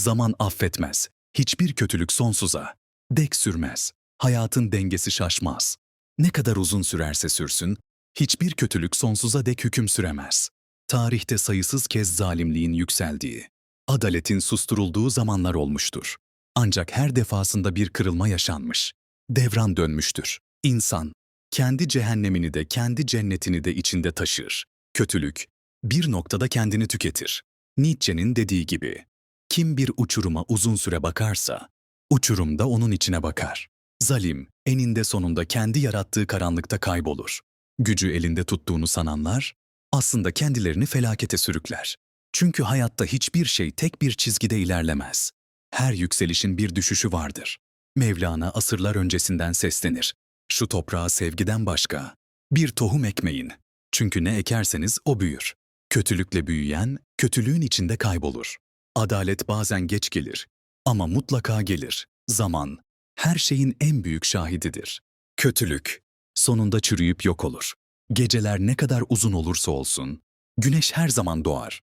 Zaman affetmez. Hiçbir kötülük sonsuza. Dek sürmez. Hayatın dengesi şaşmaz. Ne kadar uzun sürerse sürsün, hiçbir kötülük sonsuza dek hüküm süremez. Tarihte sayısız kez zalimliğin yükseldiği, adaletin susturulduğu zamanlar olmuştur. Ancak her defasında bir kırılma yaşanmış. Devran dönmüştür. İnsan, kendi cehennemini de kendi cennetini de içinde taşır. Kötülük, bir noktada kendini tüketir. Nietzsche'nin dediği gibi, kim bir uçuruma uzun süre bakarsa, uçurum da onun içine bakar. Zalim, eninde sonunda kendi yarattığı karanlıkta kaybolur. Gücü elinde tuttuğunu sananlar, aslında kendilerini felakete sürükler. Çünkü hayatta hiçbir şey tek bir çizgide ilerlemez. Her yükselişin bir düşüşü vardır. Mevlana asırlar öncesinden seslenir. Şu toprağa sevgiden başka. Bir tohum ekmeyin. Çünkü ne ekerseniz o büyür. Kötülükle büyüyen, kötülüğün içinde kaybolur. Adalet bazen geç gelir. Ama mutlaka gelir. Zaman, her şeyin en büyük şahididir. Kötülük, sonunda çürüyüp yok olur. Geceler ne kadar uzun olursa olsun, güneş her zaman doğar.